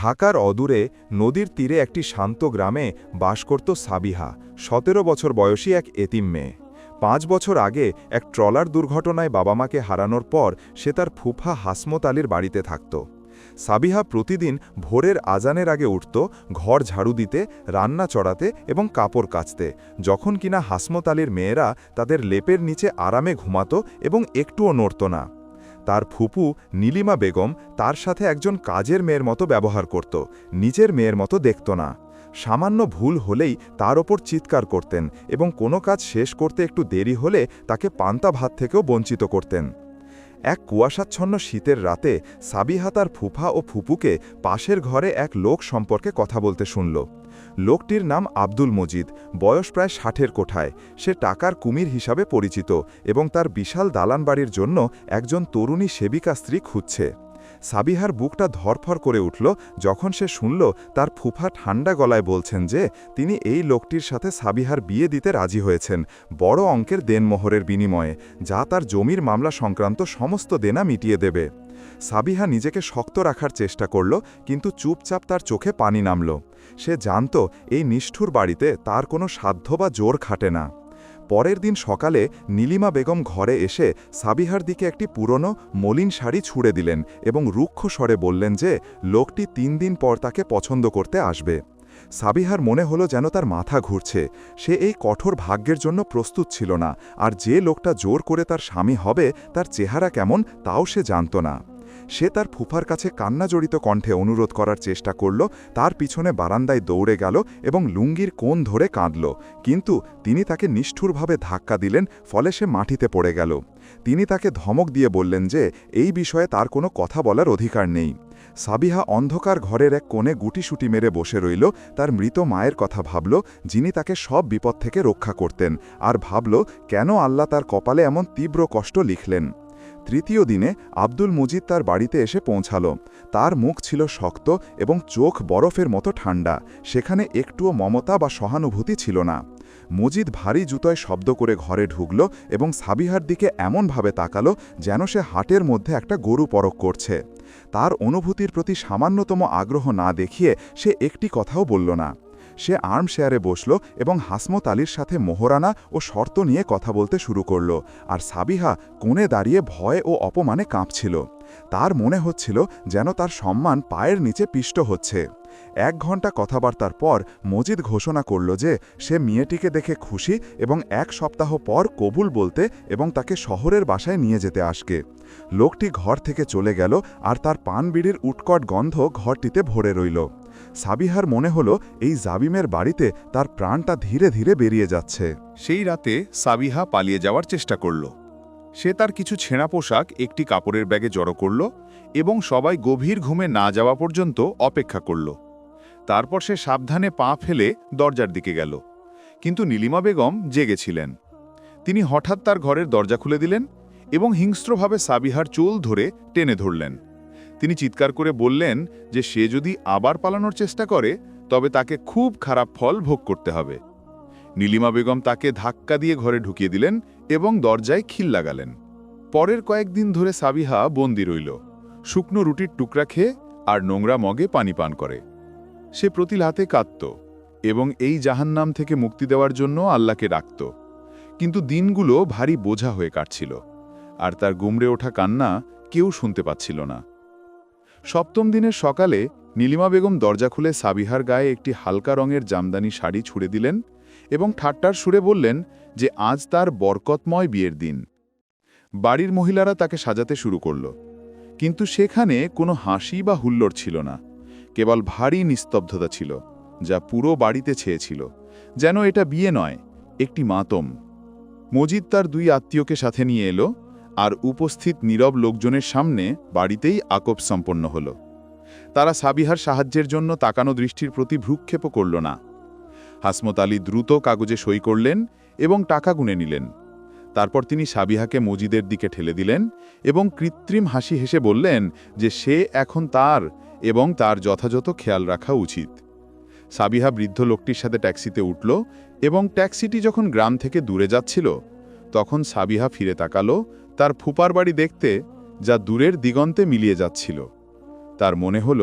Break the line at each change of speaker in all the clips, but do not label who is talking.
ঢাকার অদূরে নদীর তীরে একটি শান্ত গ্রামে বাস করত সাবিহা, সতেরো বছর বয়সী এক এতিম মেয়ে। পাঁচ বছর আগে এক ট্রলার দুর্ঘটনায় বাবা মাকে হারানোর পর সে তার ফুফা হাসমত আলীর বাড়িতে থাকত। সাবিহা প্রতিদিন ভোরের আজানের আগে উঠত, ঘর ঝাড়ু দিতে, রান্না চড়াতে এবং কাপড় কাচতে, যখন কিনা হাসমত আলীর মেয়েরা তাদের লেপের নিচে আরামে ঘুমাত এবং একটুও নড়ত না। তার ফুপু নীলিমা বেগম তার সাথে একজন কাজের মেয়ের মতো ব্যবহার করত, নিজের মেয়ের মতো দেখত না। সামান্য ভুল হলেই তার ওপর চিৎকার করতেন এবং কোনো কাজ শেষ করতে একটু দেরি হলে তাকে পান্তা ভাত থেকেও বঞ্চিত করতেন। এক কুয়াশাচ্ছন্ন শীতের রাতে সাবিহা তার ফুফা ও ফুপুকে পাশের ঘরে এক লোক সম্পর্কে কথা বলতে শুনল। লোকটির নাম আব্দুল মজিদ, বয়স প্রায় ষাটের কোঠায়। সে টাকার কুমির হিসাবে পরিচিত এবং তার বিশাল দালান বাড়ির জন্য একজন তরুণী সেবিকা স্ত্রী খুঁজছে। সাবিহার বুকটা ধরফর করে উঠল যখন সে শুনল তার ফুফা ঠান্ডা গলায় বলছেন যে, তিনি এই লোকটির সাথে সাবিহার বিয়ে দিতে রাজি হয়েছেন, বড় অঙ্কের দেনমোহরের বিনিময়ে, যা তার জমির মামলা সংক্রান্ত সমস্ত দেনা মিটিয়ে দেবে। সাবিহা নিজেকে শক্ত রাখার চেষ্টা করল, কিন্তু চুপচাপ তার চোখে পানি নামল। সে জানত এই নিষ্ঠুর বাড়িতে তার কোনো সাধ্য বা জোর খাটে না। পরের দিন সকালে নীলিমা বেগম ঘরে এসে সাবিহার দিকে একটি পুরনো, মলিন শাড়ি ছুড়ে দিলেন এবং রুক্ষ স্বরে বললেন যে, লোকটি তিন দিন পর তাকে পছন্দ করতে আসবে। সাবিহার মনে হলো যেন তার মাথা ঘুরছে। সে এই কঠোর ভাগ্যের জন্য প্রস্তুত ছিল না, আর যে লোকটা জোর করে তার স্বামী হবে, তার চেহারা কেমন, তাও সে জানত না। সে তার ফুফার কাছে কান্নাজড়িত কণ্ঠে অনুরোধ করার চেষ্টা করল, তার পিছনে বারান্দায় দৌড়ে গেল এবং লুঙ্গির কোণ ধরে কাঁদল। কিন্তু তিনি তাকে নিষ্ঠুরভাবে ধাক্কা দিলেন, ফলে সে মাটিতে পড়ে গেল। তিনি তাকে ধমক দিয়ে বললেন যে, এই বিষয়ে তার কোনো কথা বলার অধিকার নেই। সাবিহা অন্ধকার ঘরের এক কোণে গুটিসুটি মেরে বসে রইল, তার মৃত মায়ের কথা ভাবল, যিনি তাকে সব বিপদ থেকে রক্ষা করতেন, আর ভাবল, কেন আল্লাহ তার কপালে এমন তীব্র কষ্ট লিখলেন? তৃতীয় দিনে আব্দুল মুজিদ তার বাড়িতে এসে পৌঁছাল। তার মুখ ছিল শক্ত এবং চোখ বরফের মতো ঠান্ডা। সেখানে একটুও মমতা বা সহানুভূতি ছিল না। মজিদ ভারী জুতোয় শব্দ করে ঘরে ঢুকল এবং সাবিহার দিকে এমনভাবে তাকালো যেন সে হাটের মধ্যে একটা গরু পরক করছে। তার অনুভূতির প্রতি সামান্যতম আগ্রহ না দেখিয়ে সে একটি কথাও বলল না। সে আর্ম শেয়ারে বসল এবং হাসমত আলীর সাথে মোহরানা ও শর্ত নিয়ে কথা বলতে শুরু করল। আর সাবিহা কোণে দাঁড়িয়ে ভয় ও অপমানে কাঁপছিল। তার মনে হচ্ছিল যেন তার সম্মান পায়ের নিচে পিষ্ট হচ্ছে। এক ঘণ্টা কথাবার্তার পর মজিদ ঘোষণা করল যে সে মেয়েটিকে দেখে খুশি এবং এক সপ্তাহ পর কবুল বলতে এবং তাকে শহরের বাসায় নিয়ে যেতে আসকে। লোকটি ঘর থেকে চলে গেল আর তার পান বিড়ির উৎকট গন্ধ ঘরটিতে ভরে রইল। সাবিহার মনে হলো এই জাবিমের বাড়িতে তার প্রাণটা ধীরে ধীরে বেরিয়ে যাচ্ছে।
সেই রাতে সাবিহা পালিয়ে যাওয়ার চেষ্টা করল। সে তার কিছু ছেঁড়া পোশাক, একটি কাপড়ের ব্যাগে জড়ো করল এবং সবাই গভীর ঘুমে না যাওয়া পর্যন্ত অপেক্ষা করল। তারপর সে সাবধানে পা ফেলে দরজার দিকে গেল। কিন্তু নীলিমা বেগম জেগেছিলেন তিনি হঠাৎ তার ঘরের দরজা খুলে দিলেন এবং হিংস্রভাবে সাবিহার চুল ধরে টেনে ধরলেন। তিনি চিৎকার করে বললেন যে সে যদি আবার পালানোর চেষ্টা করে, তবে তাকে খুব খারাপ ফল ভোগ করতে হবে। নীলিমা বেগম তাকে ধাক্কা দিয়ে ঘরে ঢুকিয়ে দিলেন এবং দরজায় খিল লাগালেন। পরের কয়েকদিন ধরে সাবিহা বন্দি রইল। শুকনো রুটির টুকরা খেয়ে আর নোংরা মগে পানি পান করে। সে প্রতি লাতে কাঁদত এবং এই জাহান্নাম থেকে মুক্তি দেওয়ার জন্য আল্লাহকে ডাকত। কিন্তু দিনগুলো ভারী বোঝা হয়ে কাটছিল। আর তার গুমড়ে ওঠা কান্না কেউ শুনতে পাচ্ছিল না। সপ্তম দিনের সকালে নীলিমা বেগম দরজা খুলে সাবিহার গায়ে একটি হালকা রঙের জামদানি শাড়ি ছুড়ে দিলেন এবং ঠাট্টার সুরে বললেন যে আজ তার বরকতময় বিয়ের দিন। বাড়ির মহিলারা তাকে সাজাতে শুরু করল। কিন্তু সেখানে কোনো হাসি বা হুল্লোড় ছিল না। কেবল ভারী নিস্তব্ধতা ছিল, যা পুরো বাড়িতে ছেয়েছিল। যেন এটা বিয়ে নয়, একটি মাতম। মজিদ তার দুই আত্মীয়কে সাথে নিয়ে এলো আর উপস্থিত নীরব লোকজনের সামনে বাড়িতেই আকব সম্পন্ন হল। তারা সাবিহার সাহায্যের জন্য তাকানো দৃষ্টির প্রতি ভ্রুক্ষেপও করল না। হাসমত আলী দ্রুত কাগজে সই করলেন এবং টাকা গুনে নিলেন। তারপর তিনি সাবিহাকে মজিদের দিকে ঠেলে দিলেন এবং কৃত্রিম হাসি হেসে বললেন যে সে এখন তার এবং তার যথাযথ খেয়াল রাখা উচিত। সাবিহা বৃদ্ধ লোকটির সাথে ট্যাক্সিতে উঠল এবং ট্যাক্সিটি যখন গ্রাম থেকে দূরে যাচ্ছিল, তখন সাবিহা ফিরে তাকালো তার ফুপার বাড়ি দেখতে যা দূরের দিগন্তে মিলিয়ে যাচ্ছিল। তার মনে হল,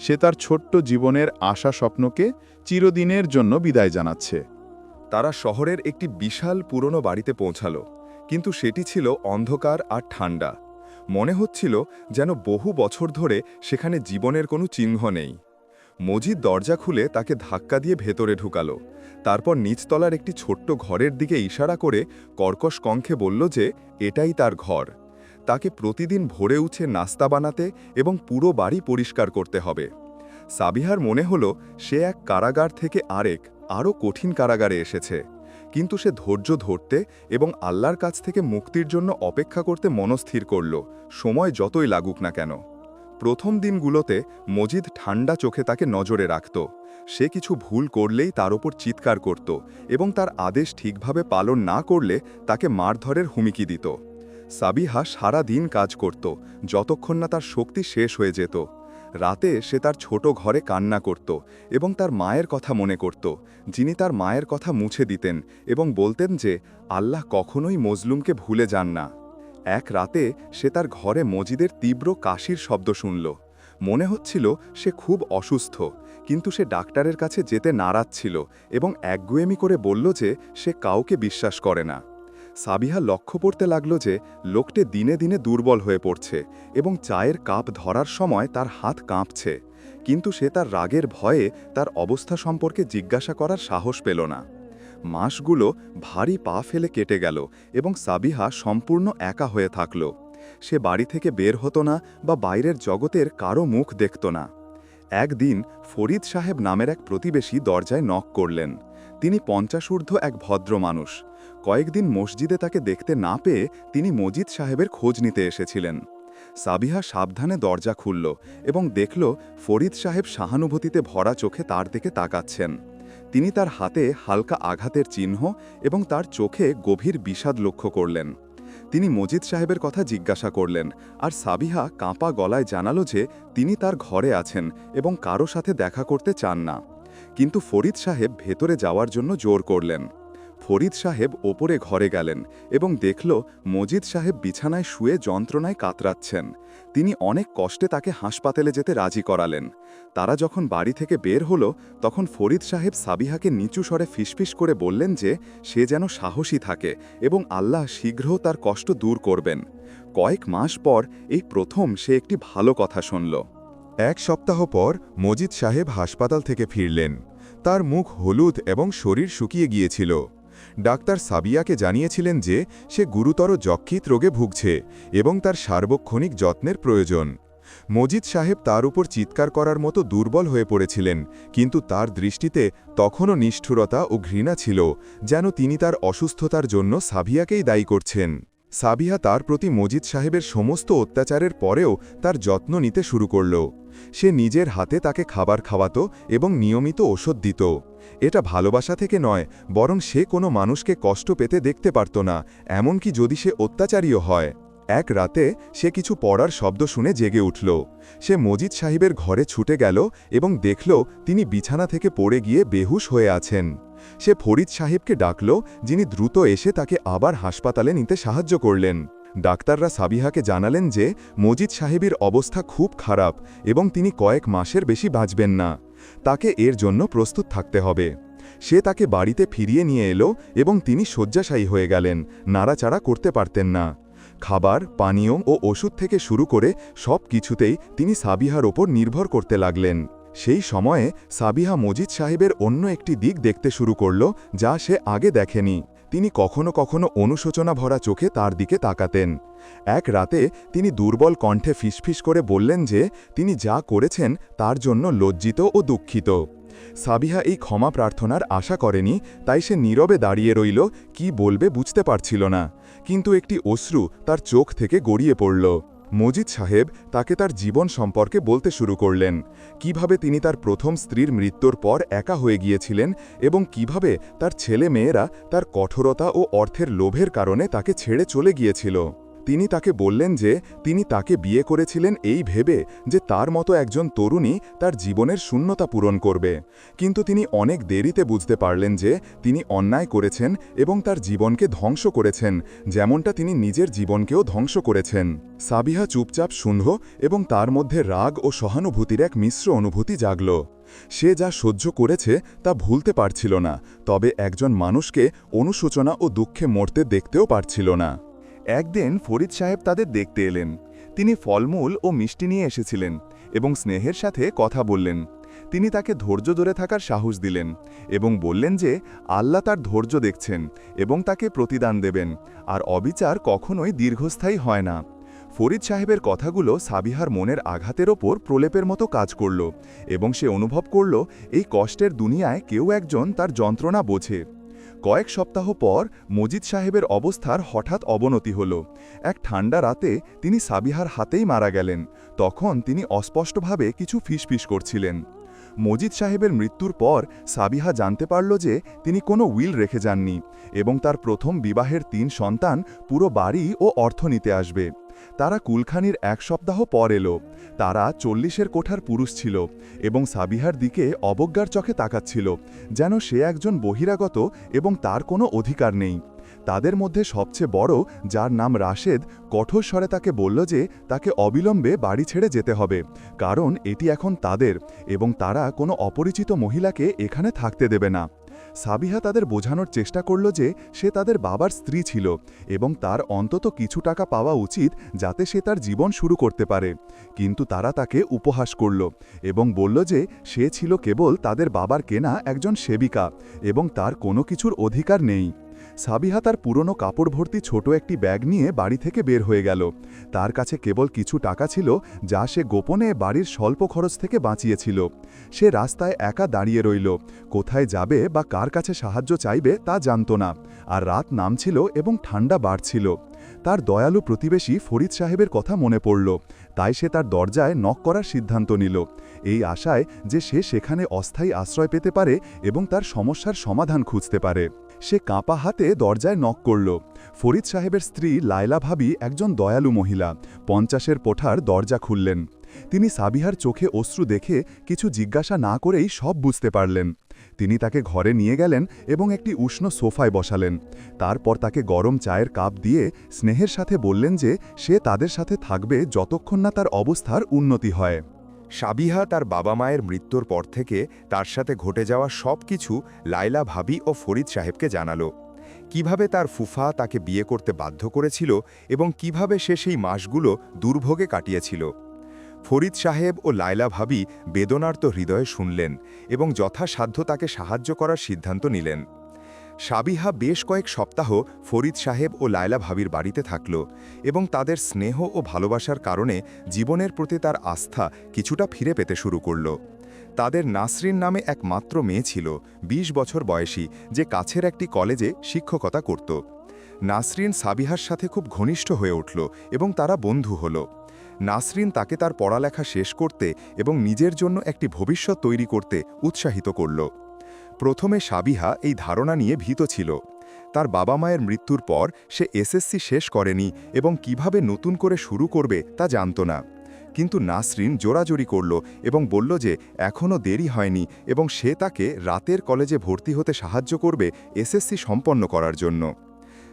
সে তার ছোট্ট জীবনের আশা স্বপ্নকে চিরদিনের জন্য বিদায় জানাচ্ছে।
তারা শহরের একটি বিশাল পুরনো বাড়িতে পৌঁছাল, কিন্তু সেটি ছিল অন্ধকার আর ঠান্ডা। মনে হচ্ছিল যেন বহু বছর ধরে সেখানে জীবনের কোনো চিহ্ন নেই। মজিদ দরজা খুলে তাকে ধাক্কা দিয়ে ভেতরে ঢুকালো। তারপর নিচতলার একটি ছোট্ট ঘরের দিকে ইশারা করে কর্কশ কঙ্খে বলল যে, এটাই তার ঘর। তাকে প্রতিদিন ভোরে উঠে নাস্তা বানাতে এবং পুরো বাড়ি পরিষ্কার করতে হবে। সাবিহার মনে হলো, সে এক কারাগার থেকে আরেক, আরও কঠিন কারাগারে এসেছে। কিন্তু সে ধৈর্য ধরতে এবং আল্লাহর কাছ থেকে মুক্তির জন্য অপেক্ষা করতে মনস্থির করল। সময় যতই লাগুক না কেন। প্রথম দিনগুলোতে মজিদ ঠান্ডা চোখে তাকে নজরে রাখত। সে কিছু ভুল করলেই তার ওপর চিৎকার করত এবং তার আদেশ ঠিকভাবে পালন না করলে তাকে মারধরের হুমকি দিত। সাবিহা সারা দিন কাজ করত, যতক্ষণ না তার শক্তি শেষ হয়ে যেত। রাতে সে তার ছোট ঘরে কান্না করত এবং তার মায়ের কথা মনে করত, যিনি তার মায়ের কথা মুছে দিতেন এবং বলতেন যে, আল্লাহ কখনোই মজলুমকে ভুলে যান না। এক রাতে সে তার ঘরে মজিদের তীব্র কাশির শব্দ শুনল। মনে হচ্ছিল সে খুব অসুস্থ, কিন্তু সে ডাক্তারের কাছে যেতে নারাজ ছিল এবং একগুয়েমি করে বলল যে সে কাউকে বিশ্বাস করে না। সাবিহা লক্ষ্য পড়তে লাগল যে লোকটি দিনে দিনে দুর্বল হয়ে পড়ছে এবং চায়ের কাপ ধরার সময় তার হাত কাঁপছে, কিন্তু সে তার রাগের ভয়ে তার অবস্থা সম্পর্কে জিজ্ঞাসা করার সাহস পেল না। মাসগুলো ভারী পা ফেলে কেটে গেল এবং সাবিহা সম্পূর্ণ একা হয়ে থাকল। সে বাড়ি থেকে বের হতো না বা বাইরের জগতের কারও মুখ দেখত না। একদিন ফরিদ সাহেব নামের এক প্রতিবেশী দরজায় নক করলেন। তিনি পঞ্চাশূর্ধ্ব এক ভদ্র মানুষ। কয়েকদিন মসজিদে তাকে দেখতে না পেয়ে তিনি মজিদ সাহেবের খোঁজ নিতে এসেছিলেন। সাবিহা সাবধানে দরজা খুলল এবং দেখল ফরিদ সাহেব সহানুভূতিতে ভরা চোখে তার দিকে তাকাচ্ছেন। তিনি তার হাতে হালকা আঘাতের চিহ্ন এবং তার চোখে গভীর বিষাদ লক্ষ্য করলেন। তিনি মজিদ সাহেবের কথা জিজ্ঞাসা করলেন, আর সাবিহা কাঁপা গলায় জানালো যে তিনি তার ঘরে আছেন এবং কারও সাথে দেখা করতে চান না। কিন্তু ফরিদ সাহেব ভেতরে যাওয়ার জন্য জোর করলেন। ফরিদ সাহেব ওপরে ঘরে গেলেন এবং দেখল মজিদ সাহেব বিছানায় শুয়ে যন্ত্রণায় কাতরাচ্ছেন। তিনি অনেক কষ্টে তাকে হাসপাতালে যেতে রাজি করালেন। তারা যখন বাড়ি থেকে বের হলো, তখন ফরিদ সাহেব সাবিহাকে নিচু স্বরে ফিসফিস করে বললেন যে, সে যেন সাহসী থাকে এবং আল্লাহ শীঘ্র তার কষ্ট দূর করবেন। কয়েক মাস পর এই প্রথম সে একটি ভালো কথা শুনল। এক সপ্তাহ পর মজিদ সাহেব হাসপাতাল থেকে ফিরলেন। তার মুখ হলুদ এবং শরীর শুকিয়ে গিয়েছিল। ডাক্তার সাবিয়াকে জানিয়েছিলেন যে সে গুরুতর যক্ষিত রোগে ভুগছে এবং তার সার্বক্ষণিক যত্নের প্রয়োজন। মজিদ সাহেব তার উপর চিৎকার করার মতো দুর্বল হয়ে পড়েছিলেন, কিন্তু তার দৃষ্টিতে তখনও নিষ্ঠুরতা ও ঘৃণা ছিল, যেন তিনি তার অসুস্থতার জন্য সাভিয়াকেই দায়ী করছেন। সাবিহা তার প্রতি মজিদ সাহেবের সমস্ত অত্যাচারের পরেও তার যত্ন নিতে শুরু করল। সে নিজের হাতে তাকে খাবার খাওয়াতো এবং নিয়মিত ওষুধ দিত। এটা ভালোবাসা থেকে নয়, বরং সে কোনো মানুষকে কষ্ট পেতে দেখতে পারত না, এমনকি যদি সে অত্যাচারীও হয়। এক রাতে সে কিছু পড়ার শব্দ শুনে জেগে উঠল। সে মজিদ সাহেবের ঘরে ছুটে গেল এবং দেখল তিনি বিছানা থেকে পড়ে গিয়ে বেহুশ হয়ে আছেন। সে ফরিদ সাহেবকে ডাকল, যিনি দ্রুত এসে তাকে আবার হাসপাতালে নিতে সাহায্য করলেন। ডাক্তাররা সাবিহাকে জানালেন যে, মজিদ সাহেবের অবস্থা খুব খারাপ এবং তিনি কয়েক মাসের বেশি বাঁচবেন না। তাকে এর জন্য প্রস্তুত থাকতে হবে। সে তাকে বাড়িতে ফিরিয়ে নিয়ে এলো এবং তিনি শয্যাশায়ী হয়ে গেলেন, নাড়াচাড়া করতে পারতেন না। খাবার, পানীয় ও ওষুধ থেকে শুরু করে সব কিছুতেই তিনি সাবিহার ওপর নির্ভর করতে লাগলেন। সেই সময়ে সাবিহা মজিদ সাহেবের অন্য একটি দিক দেখতে শুরু করল, যা সে আগে দেখেনি। তিনি কখনো কখনো অনুশোচনা ভরা চোখে তার দিকে তাকাতেন। এক রাতে তিনি দুর্বল কণ্ঠে ফিসফিস করে বললেন যে, তিনি যা করেছেন তার জন্য লজ্জিত ও দুঃখিত। সাবিহা এই ক্ষমা প্রার্থনার আশা করেনি, তাই সে নীরবে দাঁড়িয়ে রইল, কি বলবে বুঝতে পারছিল না। কিন্তু একটি অশ্রু তার চোখ থেকে গড়িয়ে পড়ল। মজিদ সাহেব তাকে তার জীবন সম্পর্কে বলতে শুরু করলেন। কীভাবে তিনি তার প্রথম স্ত্রীর মৃত্যুর পর একা হয়ে গিয়েছিলেন এবং কীভাবে তার ছেলে মেয়েরা তার কঠোরতা ও অর্থের লোভের কারণে তাকে ছেড়ে চলে গিয়েছিল। তিনি তাকে বললেন যে, তিনি তাকে বিয়ে করেছিলেন এই ভেবে যে তার মতো একজন তরুণী তার জীবনের শূন্যতা পূরণ করবে। কিন্তু তিনি অনেক দেরিতে বুঝতে পারলেন যে, তিনি অন্যায় করেছেন এবং তার জীবনকে ধ্বংস করেছেন, যেমনটা তিনি নিজের জীবনকেও ধ্বংস করেছেন। সাবিহা চুপচাপ শুনল এবং তার মধ্যে রাগ ও সহানুভূতির এক মিশ্র অনুভূতি জাগল। সে যা সহ্য করেছে তা ভুলতে পারছিল না, তবে একজন মানুষকে অনুশোচনা ও দুঃখে মরতে দেখতেও পারছিল না।
একদিন ফরিদ সাহেব তাদের দেখতে এলেন। তিনি ফলমূল ও মিষ্টি নিয়ে এসেছিলেন এবং স্নেহের সাথে কথা বললেন। তিনি তাকে ধৈর্য ধরে থাকার সাহস দিলেন এবং বললেন যে, আল্লাহ তার ধৈর্য দেখছেন এবং তাকে প্রতিদান দেবেন, আর অবিচার কখনোই দীর্ঘস্থায়ী হয় না। ফরিদ সাহেবের কথাগুলো সাবিহার মনের আঘাতের ওপর প্রলেপের মতো কাজ করল এবং সে অনুভব করল, এই কষ্টের দুনিয়ায় কেউ একজন তার যন্ত্রণা বোঝে। কয়েক সপ্তাহ পর মজিদ সাহেবের অবস্থার হঠাৎ অবনতি হল। এক ঠান্ডা রাতে তিনি সাবিহার হাতেই মারা গেলেন। তখন তিনি অস্পষ্টভাবে কিছু ফিসফিস করছিলেন। মজিদ সাহেবের মৃত্যুর পর সাবিহা জানতে পারল যে তিনি কোনো উইল রেখে যাননি এবং তার প্রথম বিবাহের তিন সন্তান পুরো বাড়ি ও অর্থ নিতে আসবে। তারা কুলখানির এক সপ্তাহ পর এলো। তারা চল্লিশের কোঠার পুরুষ ছিল এবং সাবিহার দিকে অবজ্ঞার চোখে তাকাচ্ছিল, যেন সে একজন বহিরাগত এবং তার কোনো অধিকার নেই। তাদের মধ্যে সবচেয়ে বড়, যার নাম রাশেদ, কঠোর স্বরে তাকে বলল যে তাকে অবিলম্বে বাড়ি ছেড়ে যেতে হবে, কারণ এটি এখন তাদের এবং তারা কোনো অপরিচিত মহিলাকে এখানে থাকতে দেবে না। সাবিহা তাদের বোঝানোর চেষ্টা করল যে সে তাদের বাবার স্ত্রী ছিল এবং তার অন্তত কিছু টাকা পাওয়া উচিত যাতে সে তার জীবন শুরু করতে পারে। কিন্তু তারা তাকে উপহাস করল এবং বলল যে সে ছিল কেবল তাদের বাবার কেনা একজন সেবিকা এবং তার কোনো কিছুর অধিকার নেই। সাবিহা তার পুরনো কাপড় ভর্তি ছোট একটি ব্যাগ নিয়ে বাড়ি থেকে বের হয়ে গেল। তার কাছে কেবল কিছু টাকা ছিল, যা সে গোপনে বাড়ির স্বল্প খরচ থেকে বাঁচিয়েছিল। সে রাস্তায় একা দাঁড়িয়ে রইল। কোথায় যাবে বা কার কাছে সাহায্য চাইবে তা জানত না, আর রাত নামছিল এবং ঠান্ডা বাড়ছিল। তার দয়ালু প্রতিবেশী ফরিদ সাহেবের কথা মনে পড়ল, তাই সে তার দরজায় নক করার সিদ্ধান্ত নিল। এই আশায় যে সে সেখানে অস্থায়ী আশ্রয় পেতে পারে এবং তার সমস্যার সমাধান খুঁজতে পারে। সে কাঁপা হাতে দরজায় নক করল। ফরিদ সাহেবের স্ত্রী লায়লা ভাবি একজন দয়ালু মহিলা। পঞ্চাশের পোঠার দরজা খুললেন। তিনি সাবিহার চোখে অশ্রু দেখে কিছু জিজ্ঞাসা না করেই সব বুঝতে পারলেন। তিনি তাকে ঘরে নিয়ে গেলেন এবং একটি উষ্ণ সোফায় বসালেন। তারপর তাকে গরম চায়ের কাপ দিয়ে স্নেহের সাথে বললেন যে সে তাদের সাথে থাকবে যতক্ষণ না তার অবস্থার উন্নতি হয়। সাবিহা তার বাবা মায়ের মৃত্যুর পর থেকে তার সাথে ঘটে যাওয়া সব কিছু লাইলা ভাবি ও ফরিদ সাহেবকে জানালো। কীভাবে তার ফুফা তাকে বিয়ে করতে বাধ্য করেছিল এবং কীভাবে সে সেই মাসগুলো দুর্ভোগে কাটিয়েছিল। ফরিদ সাহেব ও লায়লা ভাবি বেদনার্ত হৃদয়ে শুনলেন এবং যথাসাধ্য তাকে সাহায্য করার সিদ্ধান্ত নিলেন। সাবিহা বেশ কয়েক সপ্তাহ ফরিদ সাহেব ও লায়লা ভাবির বাড়িতে থাকল এবং তাদের স্নেহ ও ভালোবাসার কারণে জীবনের প্রতি তার আস্থা কিছুটা ফিরে পেতে শুরু করল। তাদের নাসরিন নামে একমাত্র মেয়ে ছিল ২০ বছর বয়সী, যে কাছের একটি কলেজে শিক্ষকতা করত। নাসরিন সাবিহার সাথে খুব ঘনিষ্ঠ হয়ে উঠল এবং তারা বন্ধু হল। নাসরিন তাকে তার পড়ালেখা শেষ করতে এবং নিজের জন্য একটি ভবিষ্যৎ তৈরি করতে উৎসাহিত করল। প্রথমে সাবিহা এই ধারণা নিয়ে ভীত ছিল। তার বাবা মায়ের মৃত্যুর পর সে এসএসসি শেষ করেনি এবং কীভাবে নতুন করে শুরু করবে তা জানত না। কিন্তু নাসরিন জোরাজোরি করল এবং বলল যে এখনও দেরি হয়নি এবং সে তাকে রাতের কলেজে ভর্তি হতে সাহায্য করবে এসএসসি সম্পন্ন করার জন্য।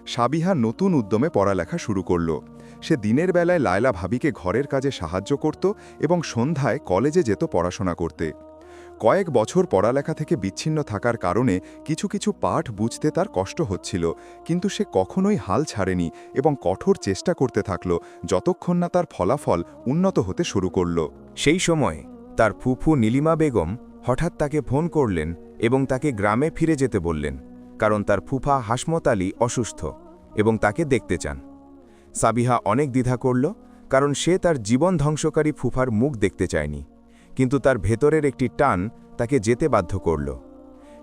সাবিহা নতুন উদ্যমে পড়ালেখা শুরু করল। সে দিনের বেলায় লায়লা ভাবিকে ঘরের কাজে সাহায্য করত এবং সন্ধ্যায় কলেজে যেত পড়াশোনা করতে। কয়েক বছর পড়ালেখা থেকে বিচ্ছিন্ন থাকার কারণে কিছু কিছু পাঠ বুঝতে তার কষ্ট হচ্ছিল, কিন্তু সে কখনোই হাল ছাড়েনি এবং কঠোর চেষ্টা করতে থাকল যতক্ষণ না তার ফলাফল উন্নত হতে শুরু করল।
সেই সময় তার ফুফু নীলিমা বেগম হঠাৎ তাকে ফোন করলেন এবং তাকে গ্রামে ফিরে যেতে বললেন, কারণ তার ফুফা হাসমত আলী অসুস্থ এবং তাকে দেখতে চান। সাবিহা অনেক দ্বিধা করল, কারণ সে তার জীবন ধ্বংসকারী ফুফার মুখ দেখতে চায়নি। কিন্তু তার ভেতরের একটি টান তাকে যেতে বাধ্য করল।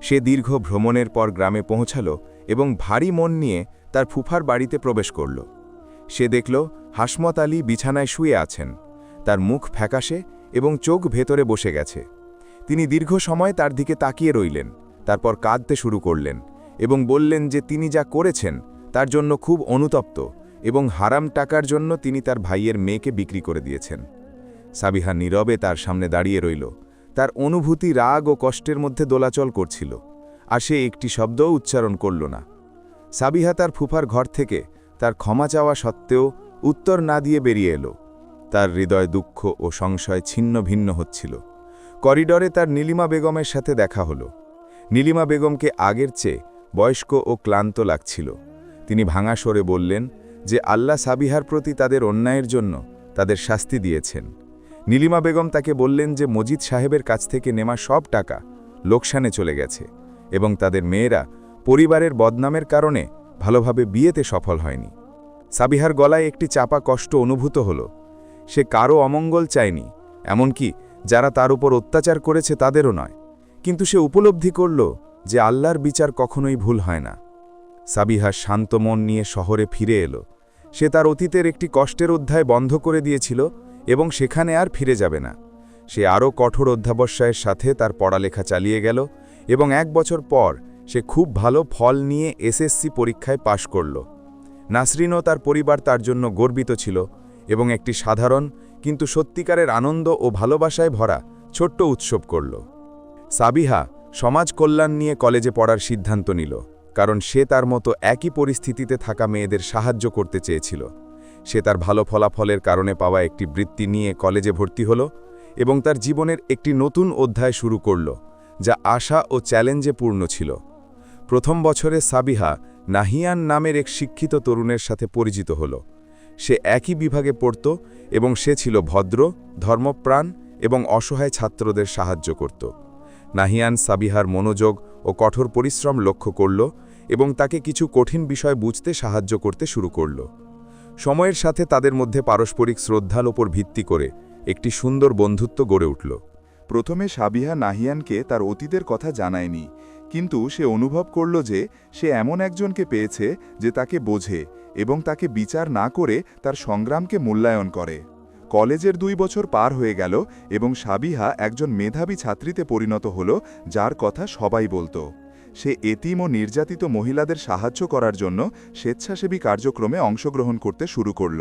সে দীর্ঘ ভ্রমণের পর গ্রামে পৌঁছাল এবং ভারী মন নিয়ে তার ফুফার বাড়িতে প্রবেশ করল। সে দেখল হাসমত আলী বিছানায় শুয়ে আছেন। তার মুখ ফ্যাকাশে এবং চোখ ভেতরে বসে গেছে। তিনি দীর্ঘ সময় তার দিকে তাকিয়ে রইলেন, তারপর কাঁদতে শুরু করলেন এবং বললেন যে তিনি যা করেছেন তার জন্য খুব অনুতপ্ত এবং হারাম টাকার জন্য তিনি তার ভাইয়ের মেয়েকে বিক্রি করে দিয়েছেন। সাবিহা নীরবে তার সামনে দাঁড়িয়ে রইল। তার অনুভূতি রাগ ও কষ্টের মধ্যে দোলাচল করছিল, আর সে একটি শব্দও উচ্চারণ করল না। সাবিহা তার ফুফার ঘর থেকে তার ক্ষমা চাওয়া সত্ত্বেও উত্তর না দিয়ে বেরিয়ে এলো। তার হৃদয় দুঃখ ও সংশয় ছিন্ন ভিন্ন হচ্ছিল। করিডরে তার নীলিমা বেগমের সাথে দেখা হলো। নীলিমা বেগমকে আগের চেয়ে বয়স্ক ও ক্লান্ত লাগছিল। তিনি ভাঙা সরে বললেন যে আল্লাহ সাবিহার প্রতি তাদের অন্যায়ের জন্য তাদের শাস্তি দিয়েছেন। নীলিমা বেগম তাকে বললেন যে মজিদ সাহেবের কাছ থেকে নেওয়া সব টাকা লোকসানে চলে গেছে এবং তাদের মেয়েরা পরিবারের বদনামের কারণে ভালোভাবে বিয়েতে সফল হয়নি। সাবিহার গলায় একটি চাপা কষ্ট অনুভূত হল। সে কারও অমঙ্গল চায়নি, এমনকি যারা তার উপর অত্যাচার করেছে তাদেরও নয়। কিন্তু সে উপলব্ধি করল যে আল্লাহর বিচার কখনোই ভুল হয় না। সাবিহা শান্ত মন নিয়ে শহরে ফিরে এলো। সে তার অতীতের একটি কষ্টের অধ্যায় বন্ধ করে দিয়েছিল এবং সেখানে আর ফিরে যাবে না। সে আরও কঠোর অধ্যাবসায়ের সাথে তার পড়ালেখা চালিয়ে গেল এবং এক বছর পর সে খুব ভালো ফল নিয়ে এসএসসি পরীক্ষায় পাশ করল। নাসরিনও তার পরিবার তার জন্য গর্বিত ছিল এবং একটি সাধারণ, কিন্তু সত্যিকারের আনন্দ ও ভালোবাসায় ভরা ছোট্ট উৎসব করল। সাবিহা সমাজ কল্যাণ নিয়ে কলেজে পড়ার সিদ্ধান্ত নিল, কারণ সে তার মতো একই পরিস্থিতিতে থাকা মেয়েদের সাহায্য করতে চেয়েছিল। সে তার ভালো ফলাফলের কারণে পাওয়া একটি বৃত্তি নিয়ে কলেজে ভর্তি হল এবং তার জীবনের একটি নতুন অধ্যায় শুরু করল, যা আশা ও চ্যালেঞ্জে পূর্ণ ছিল। প্রথম বছরে সাবিহা নাহিয়ান নামের এক শিক্ষিত তরুণের সাথে পরিচিত হল। সে একই বিভাগে পড়ত এবং সে ছিল ভদ্র, ধর্মপ্রাণ এবং অসহায় ছাত্রদের সাহায্য করত। নাহিয়ান সাবিহার মনোযোগ ও কঠোর পরিশ্রম লক্ষ্য করল এবং তাকে কিছু কঠিন বিষয় বুঝতে সাহায্য করতে শুরু করল। সময়ের সাথে তাদের মধ্যে পারস্পরিক শ্রদ্ধার ওপর ভিত্তি করে একটি সুন্দর বন্ধুত্ব গড়ে উঠল।
প্রথমে সাবিহা নাহিয়ানকে তার অতীতের কথা জানায়নি, কিন্তু সে অনুভব করল যে সে এমন একজনকে পেয়েছে যে তাকে বোঝে এবং তাকে বিচার না করে তার সংগ্রামকে মূল্যায়ন করে। কলেজের দুই বছর পার হয়ে গেল এবং সাবিহা একজন মেধাবী ছাত্রীতে পরিণত হল, যার কথা সবাই বলতো। সে এতিম ও নির্যাতিত মহিলাদের সাহায্য করার জন্য স্বেচ্ছাসেবী কার্যক্রমে অংশগ্রহণ করতে শুরু করল।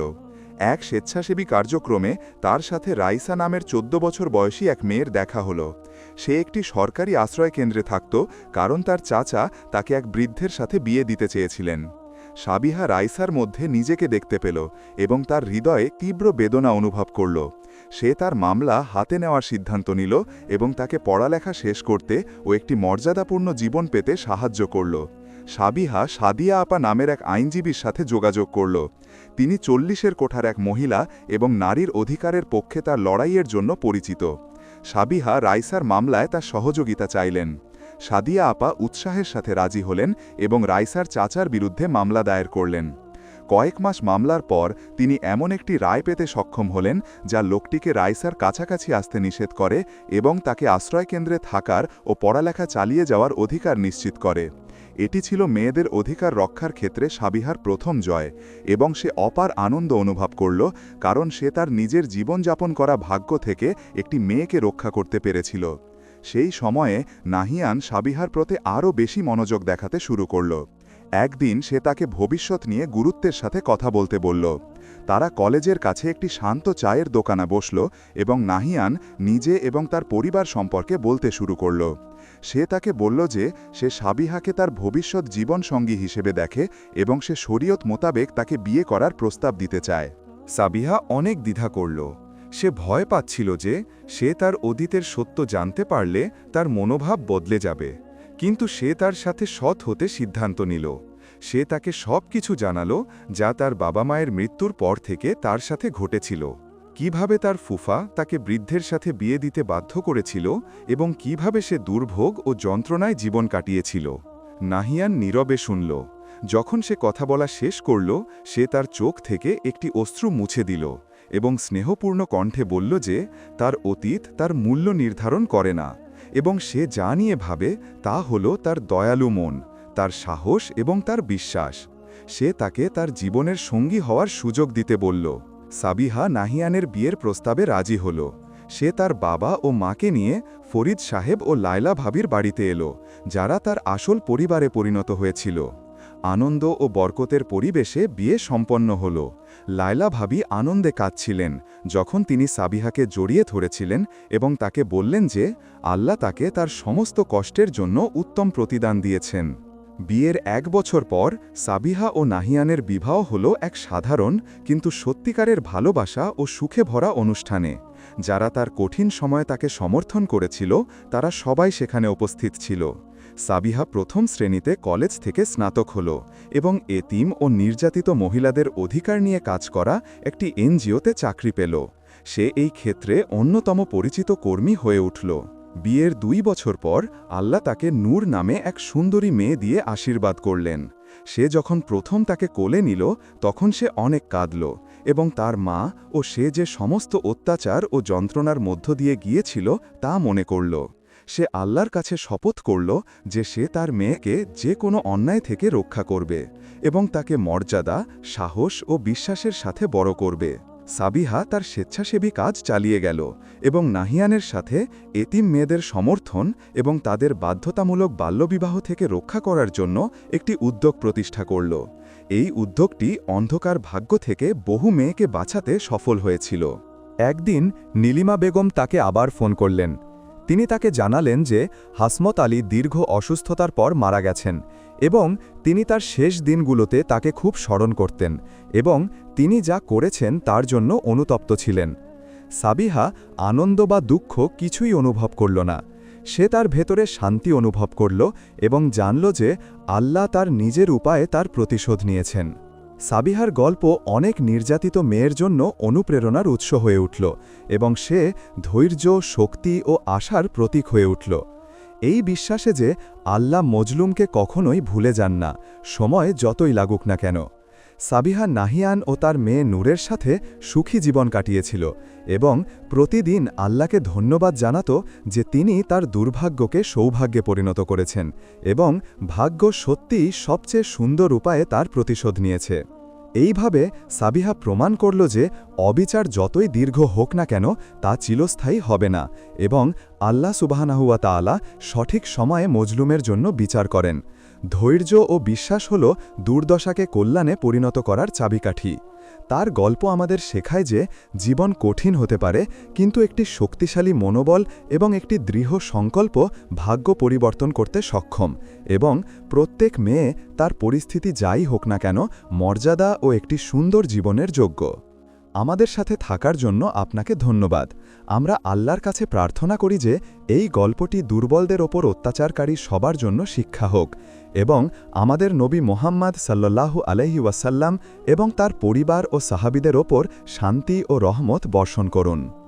এক স্বেচ্ছাসেবী কার্যক্রমে তার সাথে রাইসা নামের চোদ্দ বছর বয়সী এক মেয়ের দেখা হলো। সে একটি সরকারি আশ্রয় কেন্দ্রে থাকত, কারণ তার চাচা তাকে এক বৃদ্ধের সাথে বিয়ে দিতে চেয়েছিলেন। সাবিহা রাইসার মধ্যে নিজেকে দেখতে পেল এবং তার হৃদয়ে তীব্র বেদনা অনুভব করল। সে তার মামলা হাতে নেওয়ার সিদ্ধান্ত নিল এবং তাকে পড়ালেখা শেষ করতে ও একটি মর্যাদাপূর্ণ জীবন পেতে সাহায্য করল। সাবিহা সাদিয়া আপা নামের এক আইনজীবীর সাথে যোগাযোগ করল। তিনি চল্লিশের কোঠার এক মহিলা এবং নারীর অধিকারের পক্ষে তার লড়াইয়ের জন্য পরিচিত। সাবিহা রাইসার মামলায় তার সহযোগিতা চাইলেন। সাদিয়া আপা উৎসাহের সাথে রাজি হলেন এবং রাইসার চাচার বিরুদ্ধে মামলা দায়ের করলেন। কয়েক মাস মামলার পর তিনি এমন একটি রায় পেতে সক্ষম হলেন, যা লোকটিকে রাইসার কাছাকাছি আসতে নিষেধ করে এবং তাকে আশ্রয়কেন্দ্রে থাকার ও পড়ালেখা চালিয়ে যাওয়ার অধিকার নিশ্চিত করে। এটি ছিল মেয়েদের অধিকার রক্ষার ক্ষেত্রে সাবিহার প্রথম জয় এবং সে অপার আনন্দ অনুভব করল, কারণ সে তার নিজের জীবনযাপন করা ভাগ্য থেকে একটি মেয়েকে রক্ষা করতে পেরেছিল। সেই সময়ে নাহিয়ান সাবিহার প্রতি আরও বেশি মনোযোগ দেখাতে শুরু করল। একদিন সে তাকে ভবিষ্যৎ নিয়ে গুরুত্বের সাথে কথা বলতে বলল। তারা কলেজের কাছে একটি শান্ত চায়ের দোকানে বসল এবং নাহিয়ান নিজে এবং তার পরিবার সম্পর্কে বলতে শুরু করল। সে তাকে বলল যে, সে সাবিহাকে তার ভবিষ্যৎ জীবনসঙ্গী হিসেবে দেখে এবং সে শরীয়ত মোতাবেক তাকে বিয়ে করার প্রস্তাব দিতে চায়।
সাবিহা অনেক দ্বিধা করল। সে ভয় পাচ্ছিল যে, সে তার অতীতের সত্য জানতে পারলে তার মনোভাব বদলে যাবে। কিন্তু সে তার সাথে সৎ হতে সিদ্ধান্ত নিল। সে তাকে সব কিছু জানালো যা তার বাবা মায়ের মৃত্যুর পর থেকে তার সাথে ঘটেছিল। কীভাবে তার ফুফা তাকে বৃদ্ধের সাথে বিয়ে দিতে বাধ্য করেছিল এবং কীভাবে সে দুর্ভোগ ও যন্ত্রণায় জীবন কাটিয়েছিল, নাহিয়ান নীরবে শুনল। যখন সে কথা বলা শেষ করল, সে তার চোখ থেকে একটি অশ্রু মুছে দিল এবং স্নেহপূর্ণ কণ্ঠে বলল যে, তার অতীত তার মূল্য নির্ধারণ করে না। এবং সে যা নিয়ে ভাবে তা হল তার দয়ালু মন, তার সাহস এবং তার বিশ্বাস। সে তাকে তার জীবনের সঙ্গী হওয়ার সুযোগ দিতে বলল। সাবিহা নাহিয়ানের বিয়ের প্রস্তাবে রাজি হল। সে তার বাবা ও মাকে নিয়ে ফরিদ সাহেব ও লায়লা ভাবির বাড়িতে এলো, যারা তার আসল পরিবারে পরিণত হয়েছিল। আনন্দ ও বরকতের পরিবেশে বিয়ে সম্পন্ন হল। লায়লা ভাবি আনন্দে কাঁদছিলেন, যখন তিনি সাবিহাকে জড়িয়ে ধরেছিলেন এবং তাকে বললেন যে, আল্লাহ তাকে তার সমস্ত কষ্টের জন্য উত্তম প্রতিদান দিয়েছেন। বিয়ের এক বছর পর সাবিহা ও নাহিয়ানের বিবাহ হল এক সাধারণ, কিন্তু সত্যিকারের ভালোবাসা ও সুখে ভরা অনুষ্ঠানে। যারা তার কঠিন সময় তাকে সমর্থন করেছিল, তারা সবাই সেখানে উপস্থিত ছিল। সাবিহা প্রথম শ্রেণীতে কলেজ থেকে স্নাতক হল এবং এতিম ও নির্যাতিত মহিলাদের অধিকার নিয়ে কাজ করা একটি এনজিওতে চাকরি পেল। সে এই ক্ষেত্রে অন্যতম পরিচিত কর্মী হয়ে উঠল। বিয়ের দুই বছর পর আল্লাহ তাকে নূর নামে এক সুন্দরী মেয়ে দিয়ে আশীর্বাদ করলেন। সে যখন প্রথম তাকে কোলে নিল, তখন সে অনেক কাঁদল এবং তার মা ও সে যে সমস্ত অত্যাচার ও যন্ত্রণার মধ্য দিয়ে গিয়েছিল তা মনে করল। সে আল্লাহর কাছে শপথ করল যে সে তার মেয়েকে যে কোনো অন্যায় থেকে রক্ষা করবে এবং তাকে মর্যাদা, সাহস ও বিশ্বাসের সাথে বড় করবে। সাবিহা তার স্বেচ্ছাসেবী কাজ চালিয়ে গেল এবং নাহিয়ানের সাথে এতিম মেয়েদের সমর্থন এবং তাদের বাধ্যতামূলক বাল্যবিবাহ থেকে রক্ষা করার জন্য একটি উদ্যোগ প্রতিষ্ঠা করল। এই উদ্যোগটি অন্ধকার ভাগ্য থেকে বহু মেয়েকে বাঁচাতে সফল হয়েছিল।
একদিন নীলিমা বেগম তাকে আবার ফোন করলেন তিনি তাকে জানালেন যে হাসমত আলী দীর্ঘ অসুস্থতার পর মারা গেছেন এবং তিনি তার শেষ দিনগুলোতে তাকে খুব স্মরণ করতেন এবং তিনি যা করেছেন তার জন্য অনুতপ্ত ছিলেন। সাবিহা আনন্দ বা দুঃখ কিছুই অনুভব করল না। সে তার ভেতরে শান্তি অনুভব করল এবং জানল যে আল্লাহ তার নিজের উপায়ে তার প্রতিশোধ নিয়েছেন। সাবিহার গল্প অনেক নির্যাতিত মেয়ের জন্য অনুপ্রেরণার উৎস হয়ে উঠল এবং সে ধৈর্য, শক্তি ও আশার প্রতীক হয়ে উঠল। এই বিশ্বাসে যে আল্লাহ মজলুমকে কখনোই ভুলে যান না, সময় যতই লাগুক না কেন। সাবিহা নাহিয়ান ও তার মেয়ে নূরের সাথে সুখী জীবন কাটিয়েছিল এবং প্রতিদিন আল্লাহকে ধন্যবাদ জানাত যে তিনি তার দুর্ভাগ্যকে সৌভাগ্যে পরিণত করেছেন এবং ভাগ্য সত্যিই সবচেয়ে সুন্দর উপায়ে তার প্রতিশোধ নিয়েছে। এইভাবে সাবিহা প্রমাণ করল যে অবিচার যতই দীর্ঘ হোক না কেন তা চিরস্থায়ী হবে না এবং আল্লা সুবাহানাহুয়া তালা সঠিক সময়ে মজলুমের জন্য বিচার করেন। ধৈর্য ও বিশ্বাস হল দুর্দশাকে কল্যাণে পরিণত করার চাবিকাঠি। তার গল্প আমাদের শেখায় যে জীবন কঠিন হতে পারে, কিন্তু একটি শক্তিশালী মনোবল এবং একটি দৃঢ় সংকল্প ভাগ্য পরিবর্তন করতে সক্ষম এবং প্রত্যেক মেয়ে তার পরিস্থিতি যাই হোক না কেন মর্যাদা ও একটি সুন্দর জীবনের যোগ্য। আমাদের সাথে থাকার জন্য আপনাকে ধন্যবাদ। আমরা আল্লাহর কাছে প্রার্থনা করি যে এই গল্পটি দুর্বলদের ওপর অত্যাচারকারী সবার জন্য শিক্ষা হোক। এবং আমাদের নবী মোহাম্মদ সাল্লাল্লাহু আলহি ওয়াসাল্লাম এবং তার পরিবার ও সাহাবিদের ওপর শান্তি ও রহমত বর্ষণ করুন।